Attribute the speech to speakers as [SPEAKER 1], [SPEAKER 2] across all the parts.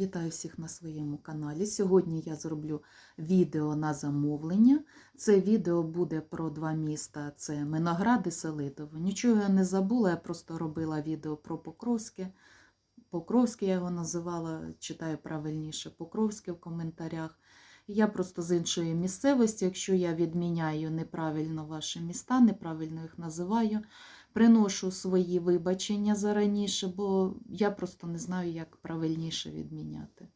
[SPEAKER 1] Вітаю всіх на своєму каналі. Сьогодні я зроблю відео на замовлення. Це відео буде про два міста: це Миноград і Селидово. Нічого я не забула, я просто робила відео про Покровське. Покровське я його називала, читаю правильніше Покровське в коментарях. Я просто з іншої місцевості, якщо я відміняю неправильно ваші міста, неправильно їх називаю, приношу свої вибачення за раніше, бо я просто не знаю, як правильніше відміняти.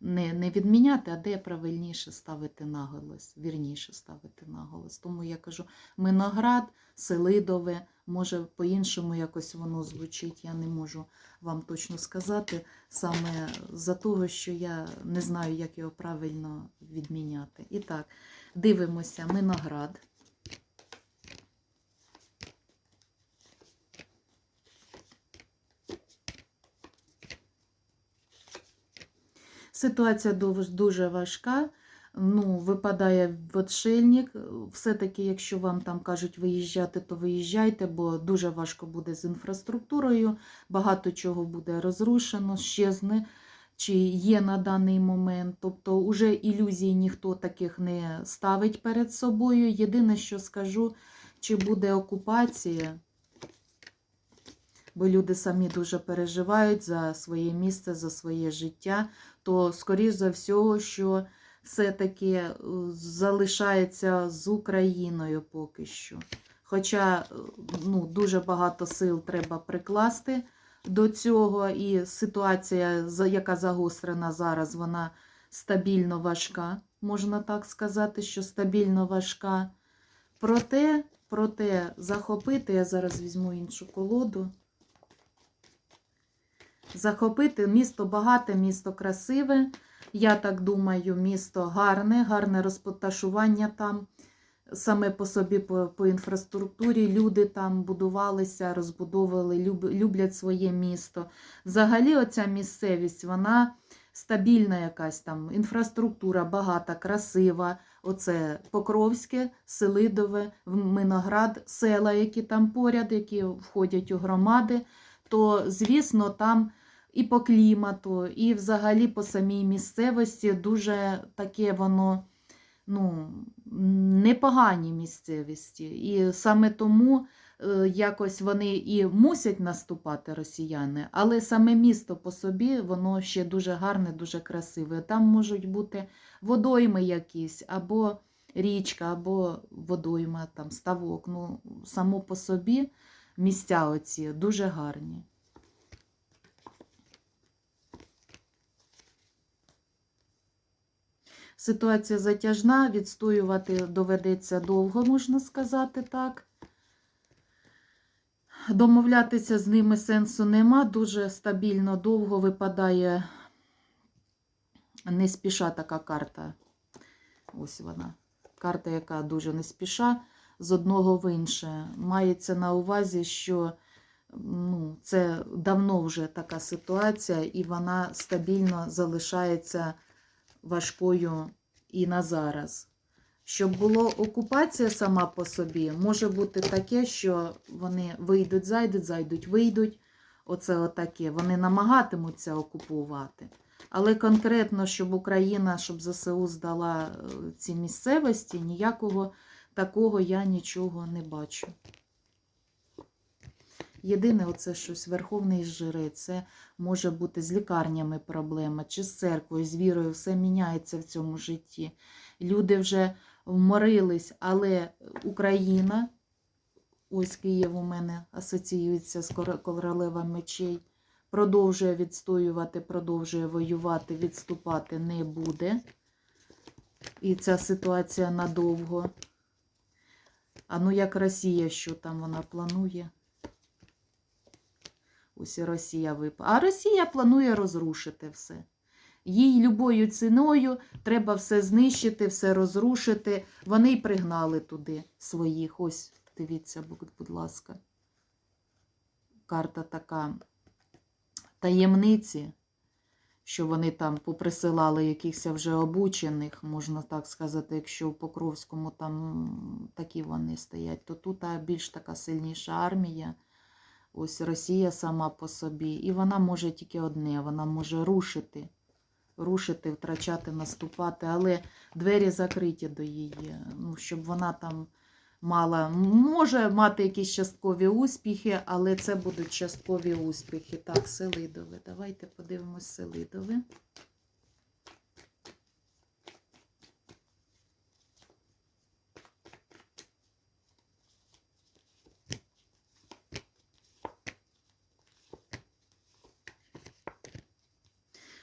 [SPEAKER 1] Не, не відміняти, а де правильніше ставити наголос, вірніше ставити наголос. Тому я кажу Миноград, Селидове, може по-іншому якось воно звучить. Я не можу вам точно сказати, саме за того, що я не знаю, як його правильно відміняти. І так, дивимося Миноград. Ситуація дуже- важка. Ну, випадає отшельник. Все-таки, якщо вам там кажуть виїжджати, то виїжджайте, бо дуже важко буде з інфраструктурою, багато чого буде розрушено, щезне, чи є на даний момент. Тобто, уже ілюзій ніхто таких не ставить перед собою. Єдине, що скажу, чи буде окупація, бо люди самі дуже переживають за своє місце, за своє життя, то, скоріш за всього, що все-таки е, залишається з Україною поки що. Хоча е, ну, дуже багато сил треба прикласти до цього, і ситуація, яка загострена зараз, вона стабільно важка, можна так сказати, що стабільно важка. Проте, проте захопити, я зараз візьму іншу колоду. Захопити місто багате, місто красиве. Я так думаю, місто гарне, гарне розташування там. Саме по собі, по, по інфраструктурі, люди там будувалися, розбудовували, люб, люблять своє місто. Взагалі, оця місцевість, вона стабільна якась там, інфраструктура багата, красива. Оце Покровське, Селидове, Миноград, села, які там поряд, які входять у громади, то, звісно, там і по клімату, і взагалі по самій місцевості дуже таке воно ну, непогані місцевості. І саме тому е, якось вони і мусять наступати росіяни, але саме місто по собі, воно ще дуже гарне, дуже красиве. Там можуть бути водойми якісь, або річка, або водойма, там, ставок. Ну, само по собі місця оці дуже гарні. Ситуація затяжна, відстоювати доведеться довго, можна сказати так. Домовлятися з ними сенсу нема. Дуже стабільно довго випадає не спіша така карта. Ось вона. Карта, яка дуже не спіша з одного в інше. Мається на увазі, що ну, це давно вже така ситуація, і вона стабільно залишається важкою і на зараз. Щоб була окупація сама по собі, може бути таке, що вони вийдуть, зайдуть, зайдуть, вийдуть. Оце отаке. Вони намагатимуться окупувати. Але конкретно, щоб Україна, щоб ЗСУ здала е, ці місцевості, ніякого такого я нічого не бачу. Єдине, оце щось верховний жрець, це може бути з лікарнями проблема, чи з церквою, з вірою, все міняється в цьому житті. Люди вже вморились, але Україна, ось Київ у мене асоціюється з королева мечей, продовжує відстоювати, продовжує воювати, відступати не буде. І ця ситуація надовго. А ну як Росія, що там вона планує? Ось Росія випала. А Росія планує розрушити все. Їй любою ціною треба все знищити, все розрушити. Вони й пригнали туди своїх. Ось, дивіться, будь, ласка. Карта така таємниці, що вони там поприсилали якихось вже обучених, можна так сказати, якщо в Покровському там такі вони стоять, то тут більш така сильніша армія. Ось Росія сама по собі. І вона може тільки одне, вона може рушити рушити, втрачати, наступати, але двері закриті до її, ну, щоб вона там мала, може мати якісь часткові успіхи, але це будуть часткові успіхи. Так, Селидове. Давайте подивимось Селидове.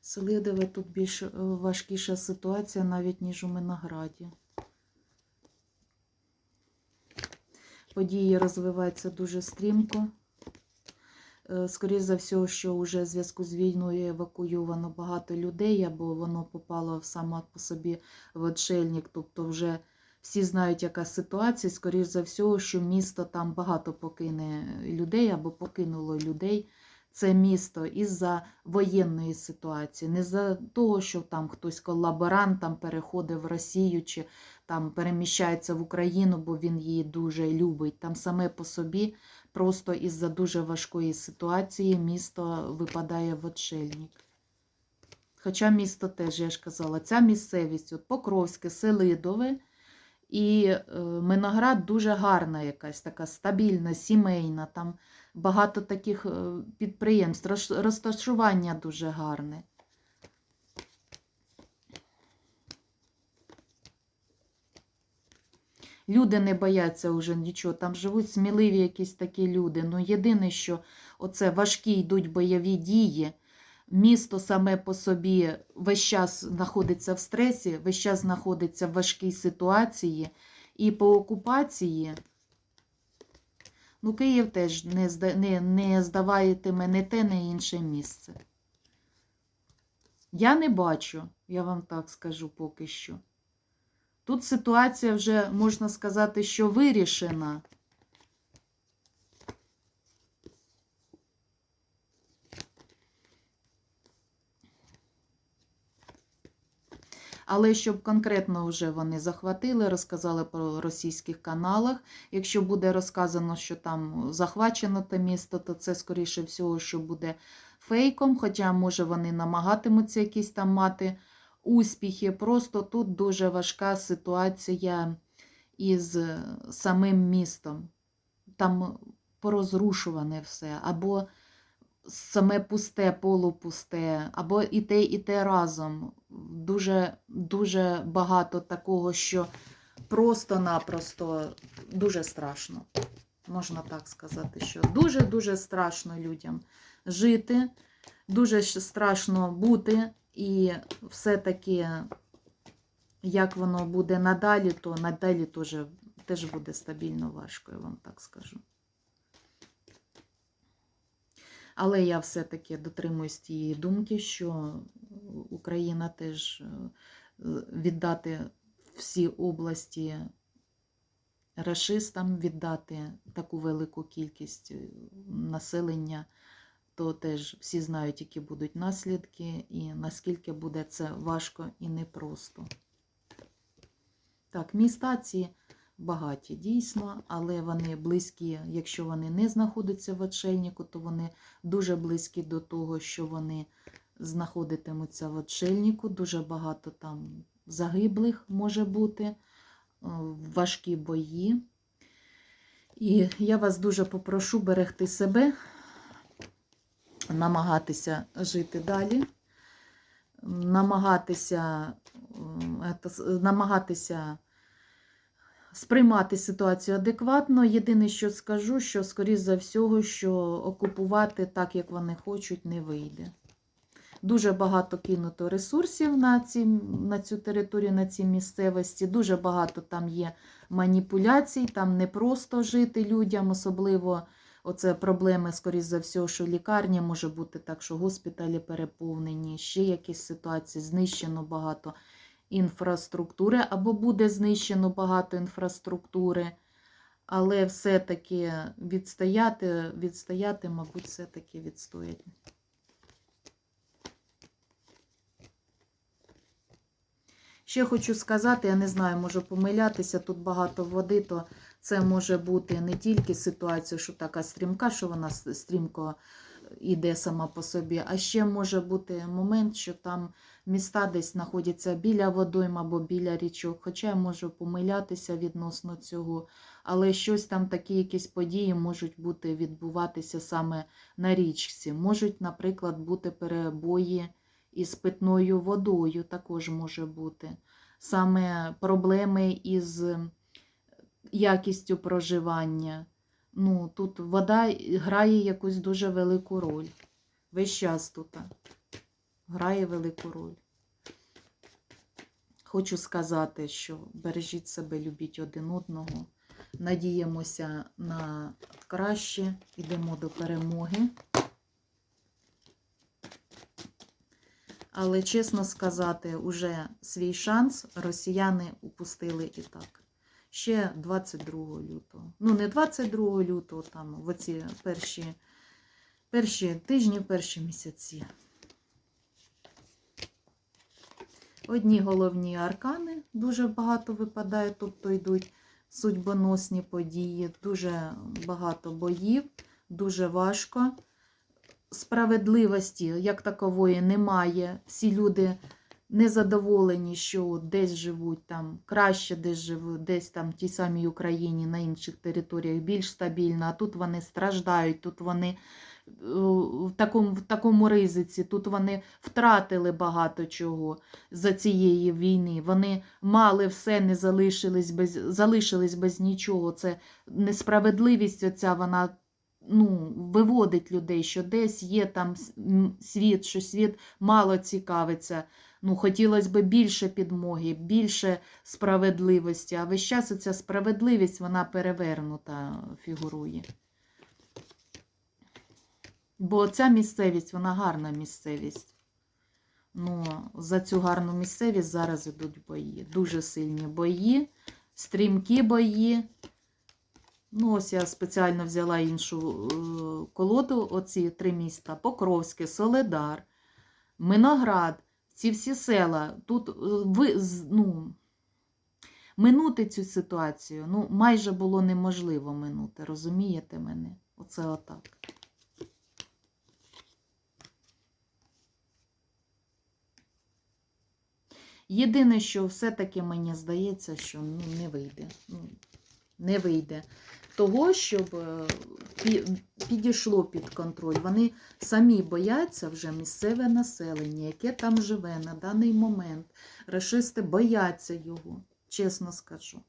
[SPEAKER 1] Селидове тут більш е, важкіша ситуація навіть, ніж у Минограді. Події розвиваються дуже стрімко. Е, Скоріше за все, що вже в зв'язку з війною евакуйовано багато людей, або воно попало саме по собі в отшельник. Тобто вже всі знають, яка ситуація. Скоріше за все, що місто там багато покине людей або покинуло людей. Це місто із-за воєнної ситуації, не за того, що там хтось колаборант там переходить в Росію чи там переміщається в Україну, бо він її дуже любить. Там саме по собі, просто із-за дуже важкої ситуації, місто випадає в отшельник. Хоча місто теж, я ж казала, ця місцевість, от Покровське, Селидове і е, Миноград дуже гарна якась, така стабільна, сімейна. Там багато таких е, підприємств, розташування дуже гарне. Люди не бояться вже нічого, там живуть сміливі якісь такі люди. Ну, єдине, що оце важкі йдуть бойові дії, місто саме по собі весь час знаходиться в стресі, весь час знаходиться в важкій ситуації, і по окупації. Ну, Київ теж не, не, не здаватиме не те, не інше місце. Я не бачу, я вам так скажу поки що. Тут ситуація вже, можна сказати, що вирішена. Але щоб конкретно вже вони захватили, розказали про російських каналах. Якщо буде розказано, що там захвачено те місто, то це, скоріше всього, що буде фейком. Хоча, може, вони намагатимуться якісь там мати успіхи. Просто тут дуже важка ситуація із самим містом. Там порозрушуване все, або саме пусте, полупусте, або і те, і те разом. Дуже, дуже багато такого, що просто-напросто дуже страшно. Можна так сказати, що дуже-дуже страшно людям жити, дуже страшно бути, і все-таки, як воно буде надалі, то надалі теж, теж буде стабільно важко, я вам так скажу. Але я все-таки дотримуюсь тієї думки, що Україна теж е, віддати всі області рашистам, віддати таку велику кількість е, населення, то теж всі знають, які будуть наслідки, і наскільки буде це важко і непросто. Так, міста ці багаті дійсно, але вони близькі, якщо вони не знаходяться в отшельнику, то вони дуже близькі до того, що вони знаходитимуться в отшельнику. Дуже багато там загиблих може бути, е, важкі бої. І я вас дуже попрошу берегти себе, намагатися жити далі, намагатися, с- намагатися сприймати ситуацію адекватно. Єдине, що скажу, що, скоріш за всього, що окупувати так, як вони хочуть, не вийде. Дуже багато кинуто ресурсів на, ці, на цю територію, на цій місцевості. Дуже багато там є маніпуляцій, там не просто жити людям, особливо оце проблеми, скоріш за всього, що лікарня може бути так, що госпіталі переповнені, ще якісь ситуації, знищено багато інфраструктури, або буде знищено багато інфраструктури. Але все-таки відстояти, відстояти, мабуть, все-таки відстоять. Ще хочу сказати, я не знаю, можу помилятися, тут багато води, то це може бути не тільки ситуація, що така стрімка, що вона стрімко іде сама по собі. А ще може бути момент, що там міста десь знаходяться біля водойм або біля річок. Хоча я можу помилятися відносно цього, але щось там такі якісь події можуть бути відбуватися саме на річці. Можуть, наприклад, бути перебої із питною водою, також може бути. Саме проблеми із якістю проживання. Ну, тут вода грає якусь дуже велику роль. Весь час тут грає велику роль. Хочу сказати, що бережіть себе, любіть один одного. Надіємося на краще, йдемо до перемоги. Але чесно сказати, уже свій шанс росіяни упустили і так. Ще 22 лютого. Ну, не 22 лютого, там в оці перші, перші тижні, перші місяці. Одні головні аркани дуже багато випадає, тобто йдуть судьбоносні події, дуже багато боїв, дуже важко. Справедливості як такової немає. Всі люди незадоволені, що десь живуть там краще, десь живуть, десь там в тій самій Україні, на інших територіях більш стабільно, а тут вони страждають, тут вони в такому, в такому ризиці, тут вони втратили багато чого за цієї війни. Вони мали все, не залишились без, залишились без нічого. Це несправедливість оця, вона ну, виводить людей, що десь є там світ, що світ мало цікавиться. Ну, хотілося б більше підмоги, більше справедливості, а весь час ця справедливість вона перевернута фігурує. Бо ця місцевість, вона гарна місцевість. Ну, за цю гарну місцевість зараз ідуть бої. Дуже сильні бої, стрімкі бої. Ну, ось я спеціально взяла іншу е, колоду, оці три міста: Покровське, Соледар, Миноград, ці всі села. Тут е, ви, ну, минути цю ситуацію ну, майже було неможливо минути, розумієте мене? Оце отак. Єдине, що все-таки мені здається, що ну, не вийде. Ну, не вийде. Того, щоб е, підійшло під контроль. Вони самі бояться вже місцеве населення, яке там живе на даний момент. Рашисти бояться його, чесно скажу.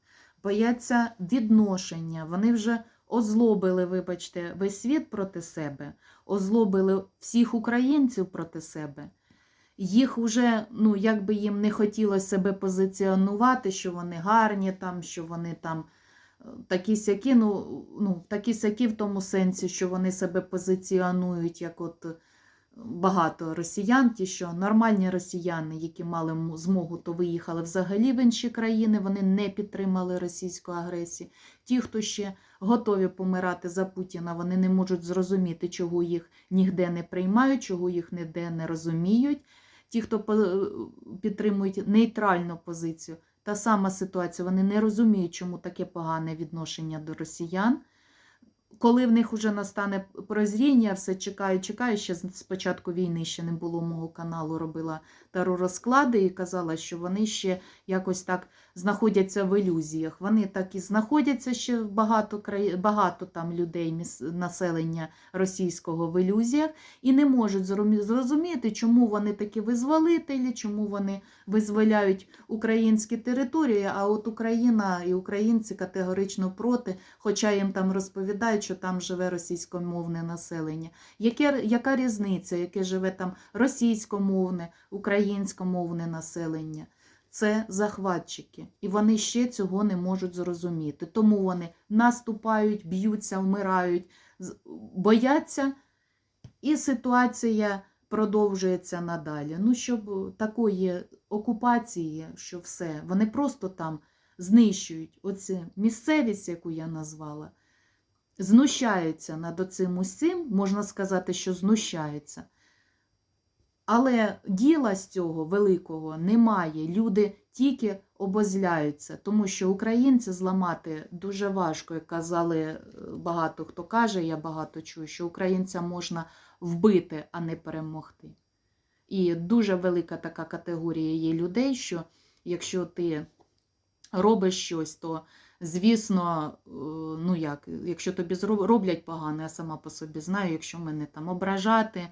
[SPEAKER 1] Бояться відношення. Вони вже озлобили, вибачте, весь світ проти себе, озлобили всіх українців проти себе. Їх уже, ну, як би їм не хотілося себе позиціонувати, що вони гарні, там, що вони там е, такі сякі, ну, ну, такі сякі в тому сенсі, що вони себе позиціонують як от е, багато росіян, ті, що нормальні росіяни, які мали змогу, то виїхали взагалі в інші країни, вони не підтримали російську агресію. Ті, хто ще готові помирати за Путіна, вони не можуть зрозуміти, чого їх ніде не приймають, чого їх ніде не розуміють. Ті, хто по- підтримують нейтральну позицію, та сама ситуація, вони не розуміють, чому таке погане відношення до росіян. Коли в них вже настане прозріння, все чекаю, чекаю. Ще з з початку війни ще не було мого каналу, робила розклади і казала, що вони ще якось так знаходяться в ілюзіях. Вони так і знаходяться ще багато багато там людей, населення російського в ілюзіях, і не можуть зрозуміти, чому вони такі визволителі, чому вони визволяють українські території, а от Україна і українці категорично проти, хоча їм там розповідають, що там живе російськомовне населення. Яке, яка різниця, яке живе там російськомовне, українськомовне населення? Це захватчики, і вони ще цього не можуть зрозуміти. Тому вони наступають, б'ються, вмирають, бояться, і ситуація продовжується надалі. Ну, щоб такої окупації, що все, вони просто там знищують оцю місцевість, яку я назвала, знущаються над оцим усім, можна сказати, що знущаються. Але діла з цього великого немає. Люди тільки обозляються, тому що українці зламати дуже важко, як казали е, багато хто каже, я багато чую, що українця можна вбити, а не перемогти. І дуже велика така категорія є людей, що якщо ти робиш щось, то звісно, е, ну як, якщо тобі роблять погано, я сама по собі знаю, якщо мене там ображати,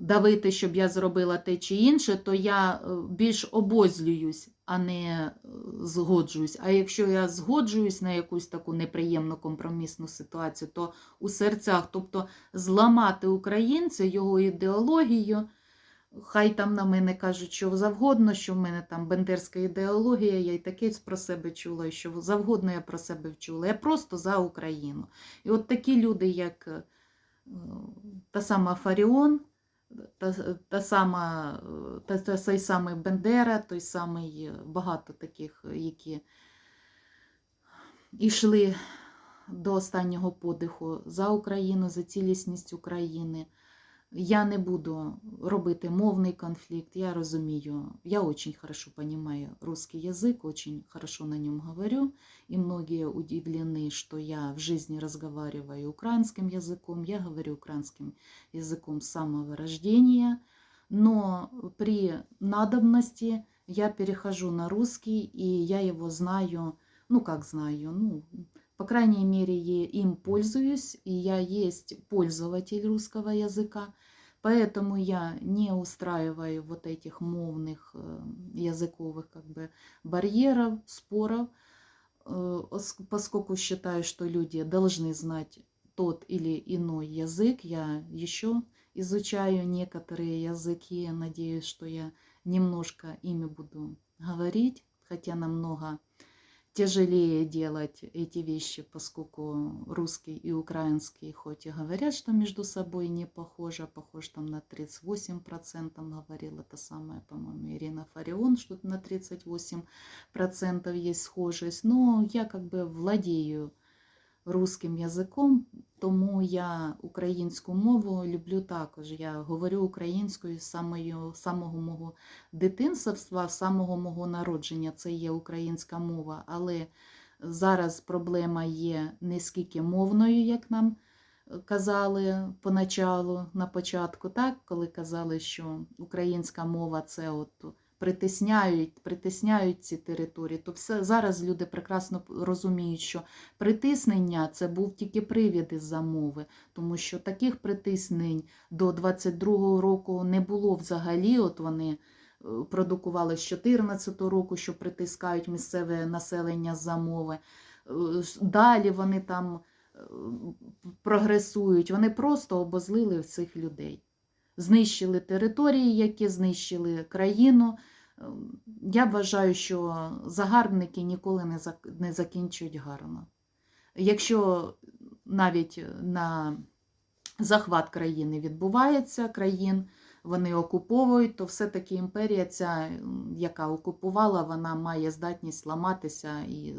[SPEAKER 1] давити, щоб я зробила те чи інше, то я е, більш обозлююсь, а не е, згоджуюсь. А якщо я згоджуюсь на якусь таку неприємну компромісну ситуацію, то у серцях, тобто зламати українця, його ідеологію. Хай там на мене кажуть, що завгодно, що в мене там бендерська ідеологія, я й таке про себе чула, що завгодно я про себе вчула. Я просто за Україну. І от такі люди, як е, та сама Фаріон, та, та сама, та, та, той самий Бендера, той самий е, багато таких, е, які йшли до останнього подиху за Україну, за цілісність України. Я не буду робити мовний конфликт, я розумію, я очень хорошо понимаю русский язык, очень хорошо на нем говорю, и многие удивлены, что я в жизни разговариваю украинским языком, я говорю украинским языком с самого рождения, но при надобности я перехожу на русский, и я его знаю, ну как знаю, ну по крайней мере, е- им пользуюсь, и я есть пользователь русского языка, поэтому я не устраиваю вот этих мовных э, языковых как бы барьеров, споров, э, ос- поскольку считаю, что люди должны знать тот или иной язык. Я еще изучаю некоторые языки, надеюсь, что я немножко ими буду говорить, хотя намного тяжелее делать эти вещи, поскольку русский и украинский хоть и говорят, что между собой не похоже, а похож там на 38% говорила та самая, по-моему, Ирина Фарион, что на 38% есть схожесть, но я как бы владею русским язиком, тому я українську мову люблю також. Я говорю українською з самого мого дитинства, з самого мого народження. Це є українська мова, але зараз проблема є не скільки мовною, як нам казали поначалу, на початку, так, коли казали, що українська мова це от притисняють, притисняють ці території, то все зараз люди прекрасно розуміють, що притиснення це був тільки привід із-за мови, тому що таких притиснень до 22-го року не було взагалі. От вони е, продукували з 14-го року, що притискають місцеве населення за мови. Е, Далі вони там е, прогресують, вони просто обозлили цих людей. Знищили території, які знищили країну. Ем, Я вважаю, що загарбники ніколи не закінчують гарно. Якщо навіть на захват країни відбувається, країн вони окуповують, то все-таки імперія, ця, яка окупувала, вона має здатність ламатися і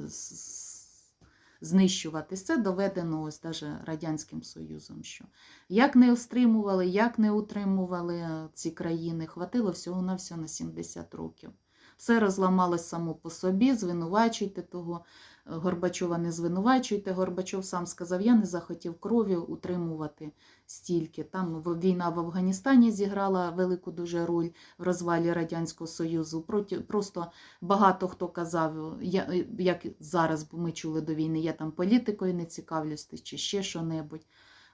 [SPEAKER 1] з- знищуватись. Це доведено ось даже Радянським Союзом. Що як не стримували, як не утримували ці країни, хватило всього на всього на 70 років. Все розламалось само по собі, звинувачуйте того. е, Горбачова не звинувачуйте. Горбачов сам сказав, я не захотів крові утримувати стільки. Там війна в Афганістані зіграла велику дуже роль в розвалі Радянського Союзу. Просто багато хто казав, е, як зараз ми чули до війни, я там політикою не цікавлюсь чи ще що-небудь.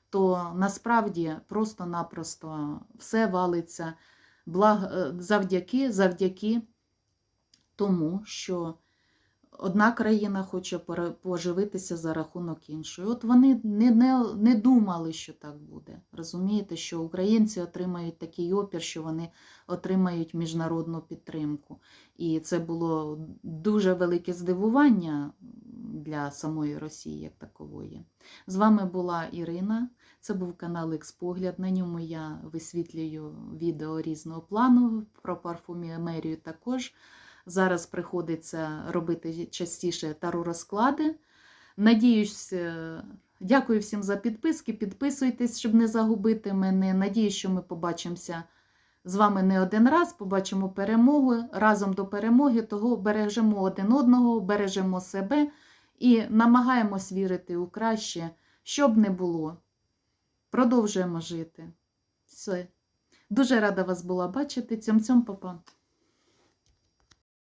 [SPEAKER 1] То насправді просто-напросто все валиться благ... е, завдяки, завдяки тому, що одна країна хоче поживитися за рахунок іншої. От вони не, не, не думали, що так буде. Розумієте, що українці отримають такий опір, що вони отримають міжнародну підтримку. І це було дуже велике здивування для самої Росії як такової. З вами була Ірина. Це був канал Експогляд. На ньому я висвітлюю відео різного плану про парфумерію також. Зараз приходиться робити частіше таро розклади. Надіюсь, е, дякую всім за підписки. Підписуйтесь, щоб не загубити мене. Надіюсь, що ми побачимося з вами не один раз, побачимо перемогу разом до перемоги, того бережемо один одного, бережемо себе і намагаємось вірити у краще, щоб не було. Продовжуємо жити. Все. Дуже рада вас була бачити. Цьом-цьом, папа.